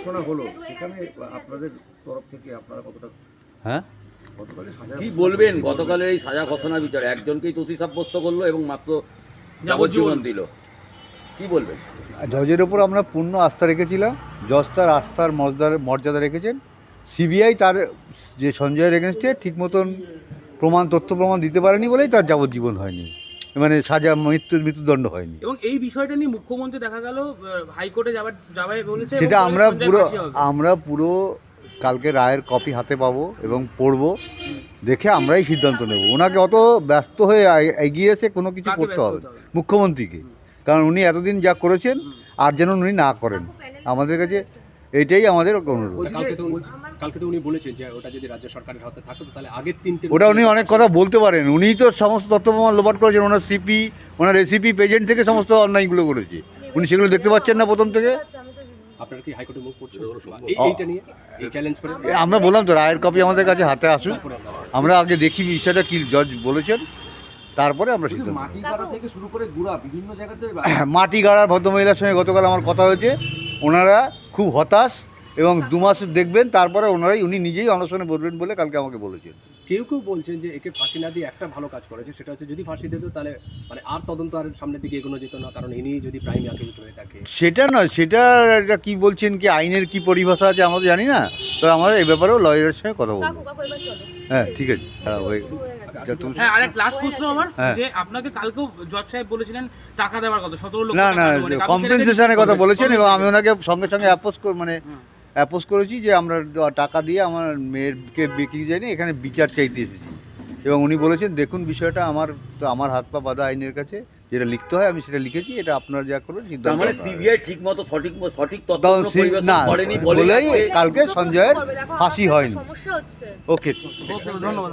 ঘোষণা হলো সেখানে আপনাদের তরফ থেকে আপনারা কতটা হ্যাঁ? কি বলবেন? গতকালের এই সাজা ঘোষণা বিচার একজনকেই দোষী সাব্যস্ত করল এবং মাত্র যাবজ্জীবন। দিল। কি বলবেন? জজের ওপর আমরা পূর্ণ আস্থা রেখেছিলাম। জজ তার আস্থার মর্যাদা মর্যাদা রেখেছেন। সিবিআই তার যে সঞ্জয়ের এগেনস্টে ঠিক মতন প্রমাণ তথ্য প্রমাণ দিতে পারেনি বলেই তার যাবজ্জীবন হয়নি। মানে সাজা মৃত্যুর মৃত্যুদণ্ড হয়নি। এবং এই বিষয়টা নিয়ে মুখ্যমন্ত্রী দেখা গেল হাইকোর্টে যাবার যাবে বলেছে সেটা আমরা পুরো আমরা পুরো কালকে রায়ের কপি হাতে পাবো এবং পড়ব দেখে আমরাই সিদ্ধান্ত নেব। ওনাকে অত ব্যস্ত হয়ে এগিয়ে এসে কোনো কিছু করতে হবে? মুখ্যমন্ত্রীকে। কারণ উনি এতদিন যা করেছেন আর যেন উনি না করেন। আমাদের কাছে এইটাই আমাদের অনুরোধ। কালকে তো উনি- কালকে তো উনি বলেছেন যে ওটা যদি রাজ্য সরকারের হাতে থাকতো তাহলে আগের তিনটে ওটা উনি অনেক কথা বলতে পারেন। উনিই তো সমস্ত তথ্য প্রমাণ লোপাট করেছেন। ওনার সিপি ওনার রেসিপি পেজেন্ট থেকে সমস্ত অন্যায়গুলো করেছে। উনি সেগুলো দেখতে পাচ্ছেন না প্রথম থেকে। আপনারা কি হাইকোর্টে মুভ করছেন? এই এইটা নিয়ে এই চ্যালেঞ্জ করে এ, আমরা বললাম তো রায়ের কপি আমাদের কাছে হাতে আসুক। আমরা আগে দেখি বিষয়টা কি জজ বলেছেন। তারপরে আমরা সিদ্ধান্ত নেব। মাটি কাটা থেকে শুরু করে গুড়া বিভিন্ন জায়গাতে মাটি গাড়ার ভদ্রমহিলার সঙ্গে গতকাল আমার কথা হয়েছে। ওনারা খুব হতাশ এবং দু মাস দেখবেন, তারপরে ওনারাই, উনি নিজেই অনশনে বলবেন বলে কালকে আমাকে বলেছেন। কেউ কেউ বলছেন যে একে ফাঁসি না দিয়ে একটা ভালো কাজ করেছে সেটা হচ্ছে যদি ফাঁসি দিত তাহলে মানে আর তদন্ত আর সামনের দিকে এগোনো যেত না কারণ ইনি যদি প্রাইম অ্যাকিউজড হয়ে থাকে সেটা নয় সেটা এটা কি বলছেন কি আইনের কি পরিভাষা আছে আমরা জানি না তো আমরা এই ব্যাপারেও লয়ারের সঙ্গে কথা বলব হ্যাঁ ঠিক আছে হ্যাঁ, হয়ে লাস্ট প্রশ্ন আমার। যে আপনাকে কালকেও জজ সাহেব বলেছিলেন টাকা দেওয়ার কথা সতেরো লক্ষ না না দেবো। আপনি সেটা কম্পেনসেশনের কথা বলেছেন এবং আমি ওনাকে সঙ্গে সঙ্গে অ্যাপোজ মানে। অ্যাপোজ করেছি যে আমরা টাকা দিয়ে আমার মেয়েরকে বিক্রি যায়নি এখানে বিচার চাইতে এসেছি। এবং উনি বলেছেন দেখুন বিষয়টা আমার তো আমার হাত পা বাধা আইনের কাছে যেটা লিখতে হয় আমি সেটা লিখেছি এটা আপনার যা করবেন সিদ্ধান্ত মানে। সিবিআই ঠিক মতো সঠিক সঠিক তথ্য না বলেই কালকে সঞ্জয়ের ফাঁসি হয়নি। ওকে। ওকে, ধন্যবাদ।